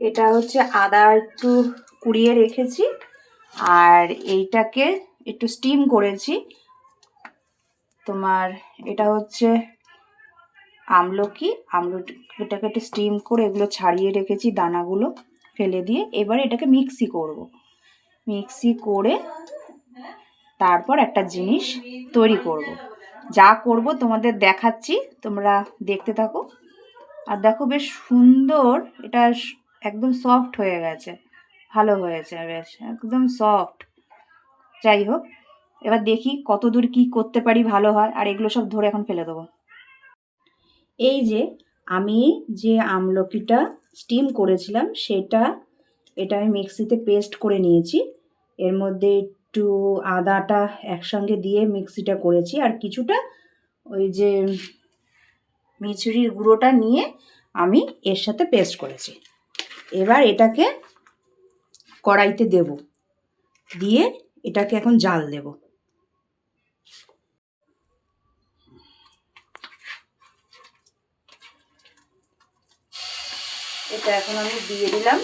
এটা হচ্ছে আদা একটু কুড়িয়ে রেখেছি, আর এইটাকে একটু স্টিম করেছি। তোমার এটা হচ্ছে আমলকি আমলকিটাকে একটু স্টিম করে এগুলো ছাড়িয়ে রেখেছি দানাগুলো ফেলে দিয়ে। এবার এটাকে মিক্সি করব। মিক্সি করে তারপর একটা জিনিস তৈরি করব। যা করব তোমাদের দেখাচ্ছি, তোমরা দেখতে থাকো। আর দেখো বেশ সুন্দর, এটা একদম সফট হয়ে গেছে। ভালো হয়েছে, বেশ। একদম সফট যাই হোক, এবার দেখি কত দূর কী করতে পারি ভালো হয়, আর এগুলো সব ধরে এখন ফেলে দেবো। এই যে, আমি যে আমলকিটা স্টিম করেছিলাম, সেটা, এটা আমি মিক্সিতে পেস্ট করে নিয়েছি। এর মধ্যে একটু আদাটা একসঙ্গে দিয়ে মিক্সিটা করেছি, আর কিছুটা ওই যে মিচুরির গুঁড়োটা নিয়ে আমি এর সাথে পেস্ট করেছি। এবার এটাকে কড়াইতে দেব। দিয়ে এটাকে এখন জাল দেব। এটা এখন আমি দিয়ে দিলাম।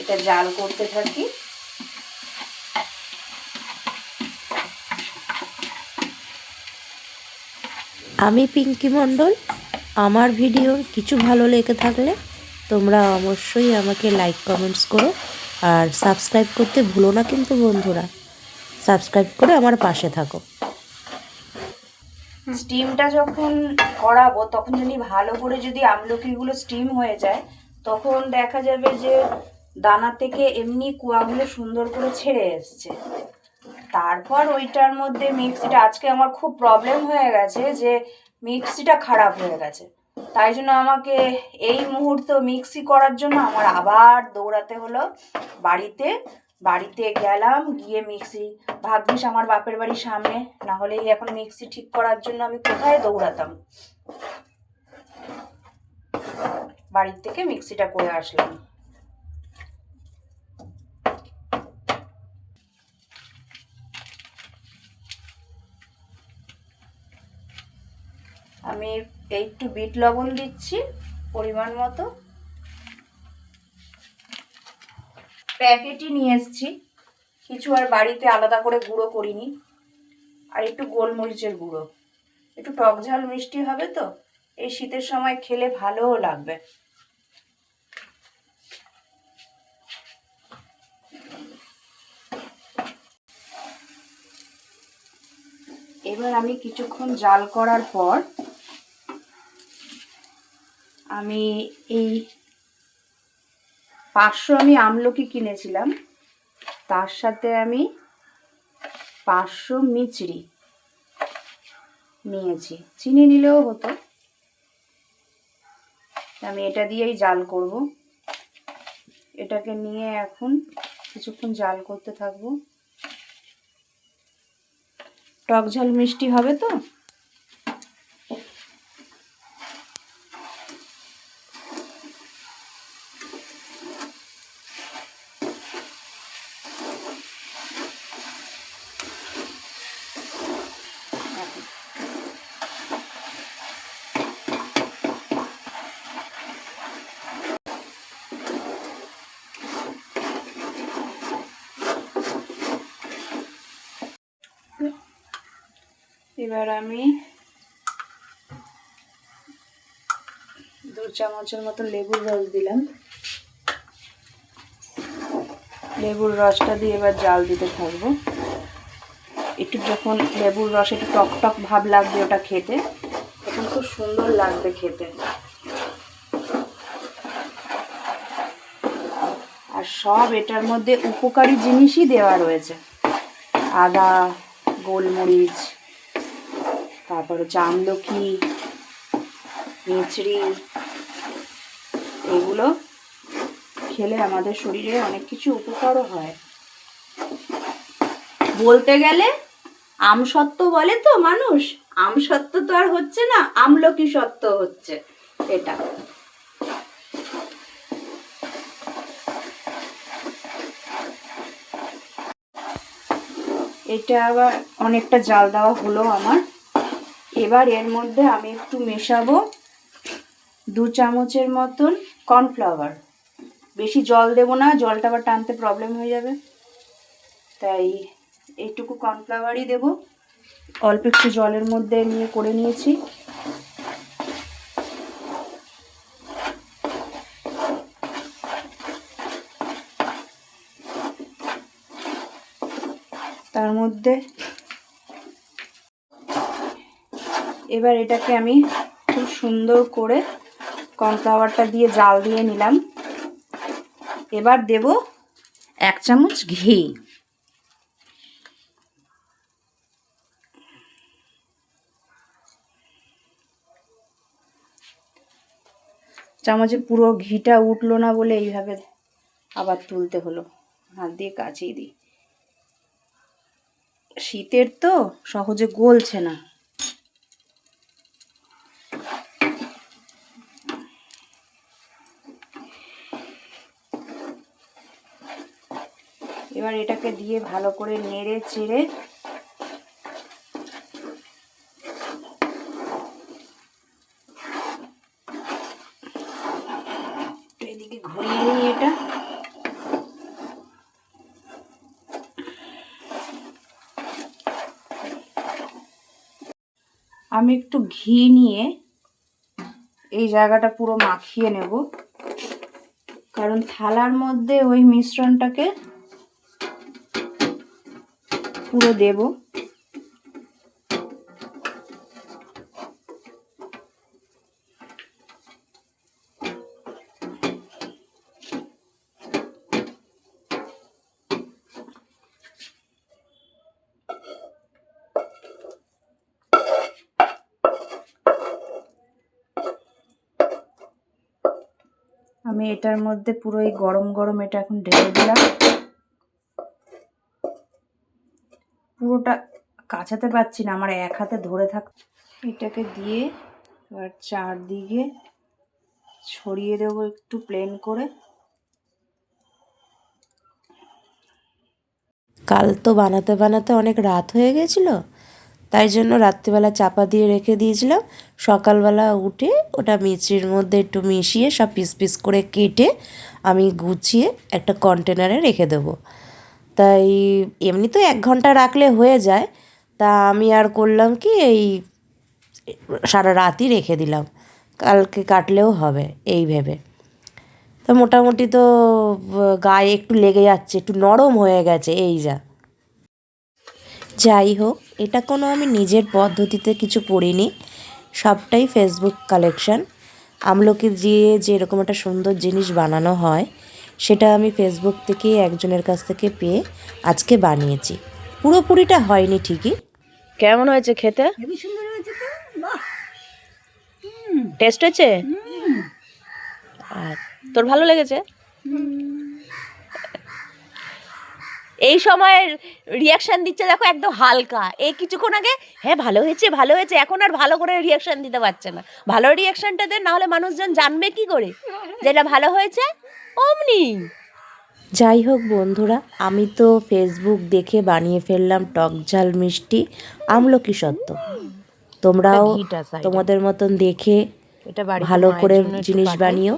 এটা জাল করতে থাকি। আমি পিঙ্কি মণ্ডল। আমার ভিডিও কিছু ভালো লেগে থাকলে তোমরা অবশ্যই আমাকে লাইক কমেন্টস করো আর সাবস্ক্রাইব করতে ভুলো না কিন্তু বন্ধুরা। সাবস্ক্রাইব করে আমার পাশে থাকো। স্টিমটা যখন করাবো, তখন যদি ভালো করে যদি আমলকিগুলো স্টিম হয়ে যায়, তখন দেখা যাবে যে দানা থেকে এমনি কুয়াগুলো সুন্দর করে ছেড়ে এসছে। তারপর ওইটার মধ্যে মিক্সিটা, আজকে আমার খুব প্রবলেম হয়ে গেছে যে মিক্সিটা খারাপ হয়ে গেছে। তাই জন্য আমাকে এই মুহূর্ত মিক্সি করার জন্য আমার আবার দৌড়াতে হলো। বাড়িতে বাড়িতে গেলাম, গিয়ে মিক্সি ভাগ্যিস আমার বাপের বাড়ির সামনে। না হলে এখন মিক্সি ঠিক করার জন্য আমি কোথায় দৌড়াতাম? বাড়ির থেকে মিক্সিটা করে আসলাম। আমি একটু বিট লবণ দিচ্ছি, পরিমাণ মতো। প্যাকেটই নিয়ে এসেছি। কিছু আর বাড়িতে আলাদা করে গুঁড়ো করিনি। আর একটু গোলমরিচের গুঁড়ো। একটু টক ঝাল মিষ্টি হবে তো, এই শীতের সময় খেলে ভালোও লাগবে। এবার আমি কিছুক্ষণ জাল করার পর আমি এই পাঁচশো আমি আমলকি কিনেছিলাম। তার সাথে আমি পাঁচশো মিচড়ি নিয়েছি। চিনি নিলেও হতো। আমি এটা দিয়েই জাল করব। এটাকে নিয়ে এখন কিছুক্ষণ জাল করতে থাকব। টক ঝাল মিষ্টি হবে তো? এবার আমি। দু চামচের মতো লেবুর রস দিলাম। লেবুর রসটা দিয়ে এবার জাল দিতে থাকব। একটু যখন লেবুর রস একটু টক টক ভাব লাগবে ওটা খেতে, তখন খুব সুন্দর লাগবে খেতে। আর সব এটার মধ্যে উপকারী জিনিসই দেওয়া রয়েছে। আদা, গোলমরিচ তারপর আমলকি মিছরি এগুলো খেলে আমাদের শরীরে অনেক কিছু উপকারও হয়। বলতে গেলে আমসত্ত্ব বলে তো মানুষ, আমসত্ত্ব তো আর হচ্ছে না আমলকি সত্ত্ব হচ্ছে এটা। এটা আবার অনেকটা জাল দেওয়া হলো আমার। এবার এর মধ্যে আমি একটু মেশাবো দু চামচের মতন কর্নফ্লাওয়ার। বেশি জল দেবো না, জলটা আবার টানতে প্রবলেম হয়ে যাবে। তাই এইটুকু কর্নফ্লাওয়ারই দেবো। অল্প একটু জলের মধ্যে নিয়ে করে নিয়েছি। তার মধ্যে এবার এটাকে আমি খুব সুন্দর করে কর্নফ্লাওয়ারটা দিয়ে জাল দিয়ে নিলাম। এবার দেব এক চামচ ঘি। চামচে পুরো ঘিটা উঠল না বলে এইভাবে আবার তুলতে হলো। হাত দিয়ে কাচিয়ে দিই। শীতের তো সহজে গলছে না। এবার এটাকে দিয়ে ভালো করে নেড়ে চেড়ে আমি একটু ঘি নিয়ে এই জায়গাটা পুরো মাখিয়ে নেব। কারণ থালার মধ্যে ওই মিশ্রণটাকে পুরো দেব। আমি এটার মধ্যে পুরো এই গরম গরম এটা এখন ঢেলে দিলাম। পুরোটা কাছাতে পারছি না, আমার এক হাতে ধরে থাক। এটাকে দিয়ে এবার চারদিকে ছড়িয়ে দেবো একটু প্লেন করে। কাল তো বানাতে বানাতে অনেক রাত হয়ে গেছিল, তাই জন্য রাত্রিবেলা চাপা দিয়ে রেখে দিয়েছিলাম সকালবেলা উঠে ওটা মিচির মধ্যে একটু মিশিয়ে সব পিস পিস করে কেটে আমি গুছিয়ে একটা কন্টেনারে রেখে দেবো। তাই এমনি তো এক ঘণ্টা রাখলে হয়ে যায়। তা আমি আর করলাম কি এই সারা রাতই রেখে দিলাম। কালকে কাটলেও হবে এই ভেবে। তো মোটামুটি তো গায়ে একটু লেগে যাচ্ছে, একটু নরম হয়ে গেছে, এই যা। যাই হোক, এটা কোনো আমি নিজের পদ্ধতিতে কিছু করিনি। সবটাই ফেসবুক কালেকশন আমলকি দিয়ে যে এরকম একটা সুন্দর জিনিস বানানো হয় সেটা আমি ফেসবুক থেকে একজনের কাছ থেকে পেয়ে আজকে বানিয়েছি। পুরোপুরিটা হয়নি ঠিকই। কেমন হয়েছে খেতে? হেবি সুন্দর হয়েছে তো। বাহ। টেস্ট হয়েছে? আর তোর ভালো লেগেছে? এই সময়ের রিয়াকশন দিচ্ছে দেখো একদম হালকা। এই কিছুক্ষণ আগে হ্যাঁ ভালো হয়েছে ভালো হয়েছে। এখন আর ভালো করে রিয়াকশন দিতে পারছে না। ভালো রিয়াকশনটা দেন নাহলে মানুষজন জানবে কি করে? যেটা ভালো হয়েছে অমনি। যাই হোক বন্ধুরা আমি তো ফেসবুক দেখে বানিয়ে ফেললাম টক ঝাল মিষ্টি আমলকি সত্য তোমরাও তোমাদের মতন দেখে ভালো করে জিনিস বানিও।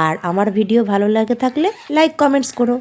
আর আমার ভিডিও ভালো লাগে থাকলে লাইক কমেন্টস করো।